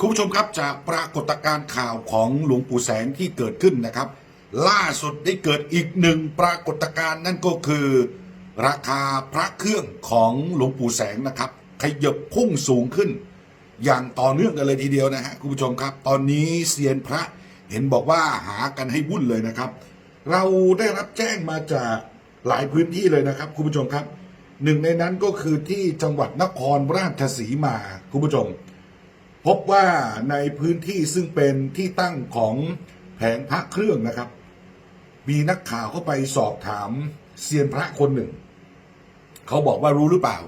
คุณผู้ชมครับจากปรากฏการณ์ข่าวของหลวงปู่แสงที่เกิดขึ้นนะครับ ล่าสุดได้เกิดอีกหนึ่งปรากฏการณ์นั่นก็คือ ราคาพระเครื่องของหลวงปู่แสงนะครับขยับพุ่งสูงขึ้น อย่างต่อเนื่องกันเลยทีเดียวนะฮะคุณผู้ชมครับ ตอนนี้เซียนพระเห็นบอกว่าหากันให้วุ่นเลยนะครับ เราได้รับแจ้งมาจากหลายพื้นที่เลยนะครับคุณผู้ชมครับ หนึ่งในนั้นก็คือที่จังหวัดนครราชสีมาคุณผู้ชม พบว่าในพื้นที่ซึ่งเป็นที่ตั้งของแผงพระเครื่องนะครับ มีนักข่าวเข้าไปสอบถามเซียนพระคนหนึ่ง เขาบอกว่ารู้หรือเปล่า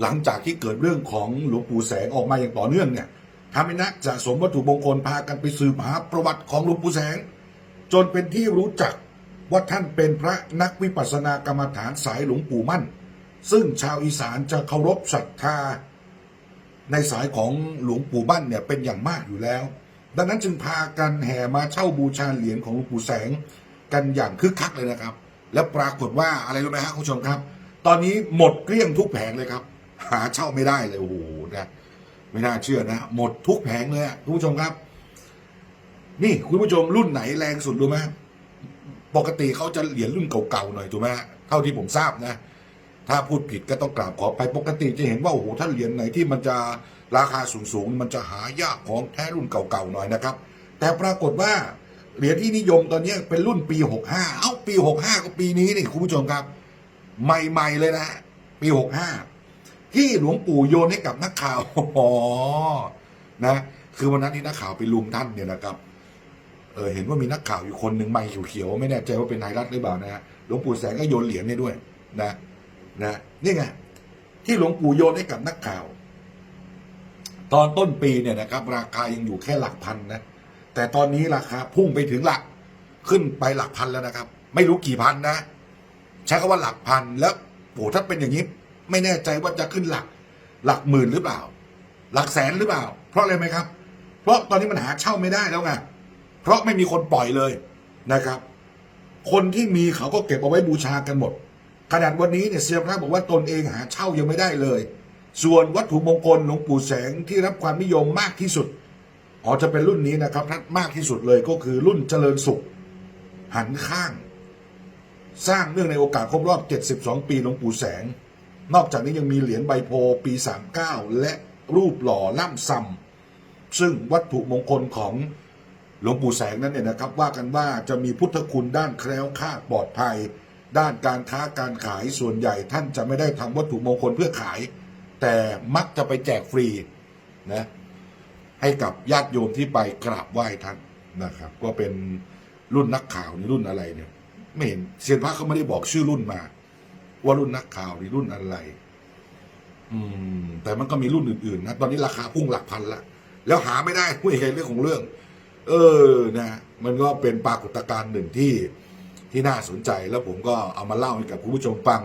หลังจากที่เกิดเรื่องของหลวงปู่แสงออกมาอย่างต่อเนื่องเนี่ยทำให้นักสะสมวัตถุมงคลพากันไปสืบหาประวัติของหลวงปู่แสง จนเป็นที่รู้จักว่าท่านเป็นพระนักวิปัสสนากรรมฐานสายหลวงปู่มั่น ซึ่งชาวอีสานจะเคารพศรัทธา ในสายของหลวงปู่มั่นเนี่ยเป็นอย่างมากอยู่แล้ว ดังนั้นจึงพากันแห่มาเช่าบูชาเหรียญของหลวงปู่แสงกันอย่างคึกคักเลยนะครับ และปรากฏว่าอะไรรู้ไหมฮะคุณผู้ชมครับ ตอนนี้หมดเกลี้ยงทุกแผงเลยครับ หาเช่าไม่ได้เลยโอ้โหนะไม่น่าเชื่อนะ หมดทุกแผงเลยอะคุณผู้ชมครับ นี่คุณผู้ชมรุ่นไหนแรงสุดรู้ไหมปกติเขาจะเหรียญรุ่นเก่าๆหน่อยถูกไหมเท่าที่ผมทราบนะ ถ้าพูดผิดก็ต้องกราบขอไปปกติจะเห็นว่าโอ้โหถ้าเหรียญไหนที่มันจะราคาสูงๆ มันจะหายากของแท้รุ่นเก่าๆหน่อยนะครับ แต่ปรากฏว่าเหรียญที่นิยมตอนนี้เป็นรุ่นปี 65 เอ้าปี 65 ก็ปีนี้นี่คุณผู้ชมครับ ใหม่ๆเลยนะปี 65 ที่หลวงปู่โยนให้กับนักข่าวอ๋อนะ คือวันนั้นที่นักข่าวไปลุมท่านเนี่ยนะครับเออเห็นว่ามีนักข่าวอยู่คนหนึ่งไม่เขียวๆไม่แน่ใจว่าเป็นไทยรัฐหรือเปล่านะฮะหลวงปู่แสงก็โยนเหรียญให้ด้วยนะ นะนี่ไงที่หลวงปู่โยนให้กับนักข่าว ตอนต้นปีเนี่ยนะครับ ราคายังอยู่แค่หลักพันนะแต่ตอนนี้ราคาพุ่งไปถึงหลักขึ้นไปหลักพันแล้วนะครับ ไม่รู้กี่พันนะใช้คำว่าหลักพันแล้วโอ้ถ้าเป็นอย่างนี้ ไม่แน่ใจว่าจะขึ้นหลัก หลักหมื่นหรือเปล่า หลักแสนหรือเปล่า เพราะอะไรไหมครับ เพราะตอนนี้มันหาเช่าไม่ได้แล้วไงเพราะไม่มีคนปล่อยเลยนะครับ คนที่มีเขาก็เก็บเอาไว้บูชากันหมด ขนาดวันนี้เนี่ยเซียนพระบอกว่าตนเองหาเช่ายังไม่ได้เลย ส่วนวัตถุมงคลหลวงปู่แสงที่รับความนิยมมากที่สุดอ๋อจะเป็นรุ่นนี้นะครับท่านมากที่สุดเลยก็คือรุ่นเจริญสุข หันข้าง สร้างเนื่องในโอกาสครบรอบ 72 ปีหลวงปู่แสง นอกจากนี้ยังมีเหรียญใบโพปี 39 และรูปหล่อล่ำซำซึ่งวัตถุมงคลของหลวงปู่แสงนั้นเนี่ยนะครับ ว่ากันว่าจะมีพุทธคุณด้านแคล้วคลาดปลอดภัย ด้านการค้าการขายส่วนใหญ่ท่านจะไม่ได้ทำวัตถุมงคลเพื่อขาย แต่มักจะไปแจกฟรีนะให้กับญาติโยมที่ไปกราบไหว้ท่านนะครับ ก็เป็นรุ่นนักข่าวนี่รุ่นอะไรเนี่ย ไม่เห็นเซียนพระเขาไม่ได้บอกชื่อรุ่นมา ว่ารุ่นนักข่าวนี่รุ่นอะไร อืม แต่มันก็มีรุ่นอื่นๆนะตอนนี้ราคาพุ่งหลักพันละแล้วหาไม่ได้ผู้เห็นเรื่องของเรื่อง เออนะมันก็เป็นปรากฏการณ์หนึ่งที่ ที่น่าสนใจแล้วผมก็เอามาเล่าให้กับคุณผู้ชมฟัง